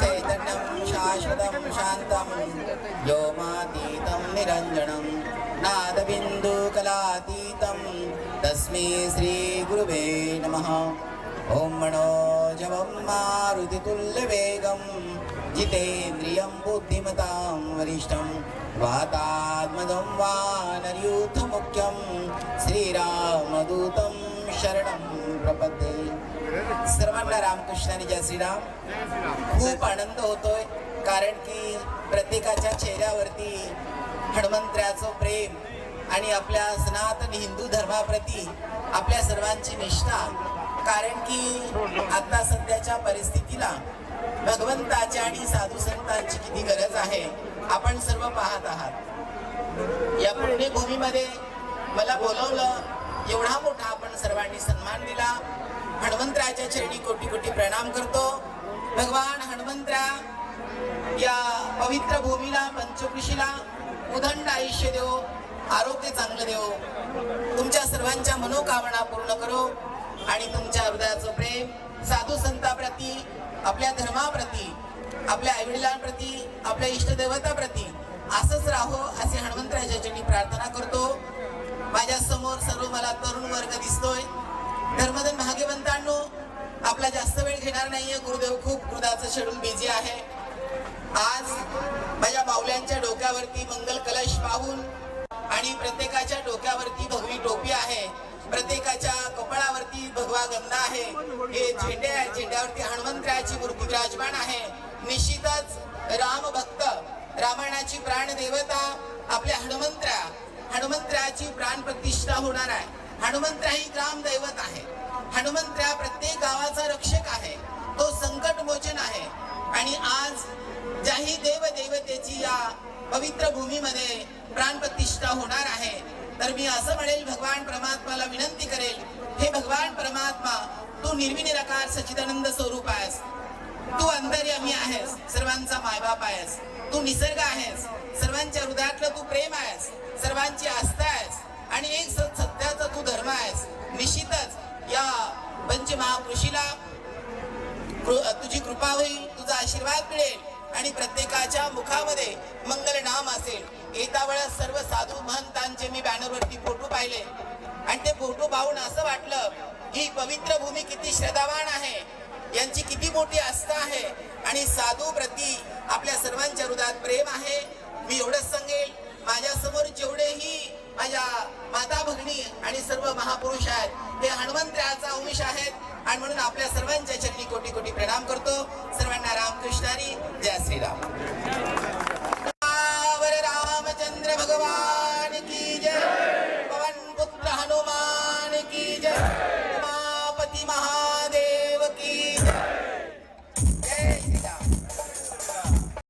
चैतन्यं शाश्वतं शान्तं व्योमातीतं निरञ्जनं नादबिन्दुकलातीतं तस्मै श्रीगुरुवे नमः। ॐ मनोजवं मारुतितुल्यवेगं जितेन्द्रियं बुद्धिमतां वरिष्ठं वातात्मदं वानरयूथमुख्यं श्रीरामदूतं शरणं. प्रपद्ये सर्वांना रामकृष्ण आणि जय श्रीराम. खूप आनंद होतोय कारण की प्रत्येकाच्या चेहऱ्यावरती हनुमंत्र्याचं प्रेम आणि आपल्या सनातन हिंदू धर्माप्रती आपल्या सर्वांची निष्ठा. कारण की आता सध्याच्या परिस्थितीला भगवंताच्या आणि साधू संतांची किती गरज आहे आपण सर्व पाहत आहात. या पुण्यभूमीमध्ये मला बोलवलं एवढा मोठा आपण सर्वांनी सन्मान दिला. हनुमंतराच्या चरणी कोटी कोटी प्रणाम करतो. भगवान हनुमंतरा या पवित्र भूमीला पंचकृषीला उदंड आयुष्य देव आरोग्य चांगलं देव. तुमच्या सर्वांच्या मनोकामना पूर्ण करो आणि तुमच्या हृदयाचं प्रेम साधू संताप्रती आपल्या धर्माप्रती आपल्या आईवडिलांप्रती आपल्या इष्टदेवताप्रती असंच राहो असे हनुमंतराच्या चरणी प्रार्थना मला तरुण वर्ग दिसतोय. धर्मधन भाग्यवंतांनो आपला जास्त वेळ घेणार नाहीये. गुरुदेव खूप गुरुदाचं शेड्यूल बिझी आहे. आज माझ्या माऊल्यांच्या डोक्यावरती मंगल कलश पाहून आणि प्रत्येकाच्या डोक्यावरती भगवी टोपी आहे. प्रत्येकाच्या कपाळावरती भगवा गंधा आहे. हे झेंडे आहे झेंड्यावरती हनुमंतरायाची मूर्ती विराजमान आहे. निश्चितच राम भक्त रामायणाची प्राण देवता आपल्या हनुमंतरा प्राण प्रतिष्ठा होणार आहे. हनुमंतरा ही ग्राम दैवत आहे. हनुमंतरा प्रत्येक गावाचा रक्षक आहे. तो संकट मोचन आहे. आणि आज ज्याही देव देवतेची या पवित्र भूमीमध्ये प्राण प्रतिष्ठा होणार आहे. तर मी असं म्हणेल भगवान परमात्माला विनंती करेल हे भगवान परमात्मा तू निर्विनिराकार सचिदानंद स्वरूप आहेस. तू अंतर्यामी आहेस सर्वांचा मायबाप आहेस. तू निसर्ग आहेस सर्वांच्या हृदयातलं तू प्रेम आहेस सर्वांची आस्था तुझी कृपा होईल तुझा आशीर्वाद मिळेल आणि प्रत्येकाच्या मुखामध्ये मंगल नाम असेल. येता सर्व साधू महंतांचे मी बॅनरवरती फोटो पाहिले. आणि ते फोटो पाहून असं वाटलं ही पवित्र भूमी किती श्रद्धावान आहे. यांची किती मोठी आस्था आहे. आणि साधू प्रती आपल्या सर्वांच्या हृदयात प्रेम आहे. मी एवढंच सांगेल माझ्यासमोर जेवढेही माझ्या माता आणि सर्व महापुरुष आहेत. हे हनुमंत्र्याचा अंश आहेत. आणि म्हणून आपल्या सर्वांच्या चरणी कोटी कोटी प्रणाम करतो. सर्वांना रामकृष्णारी जय श्रीराम. रामचंद्र भगवान की जय. पवन पुत्र हनुमान की जय. महा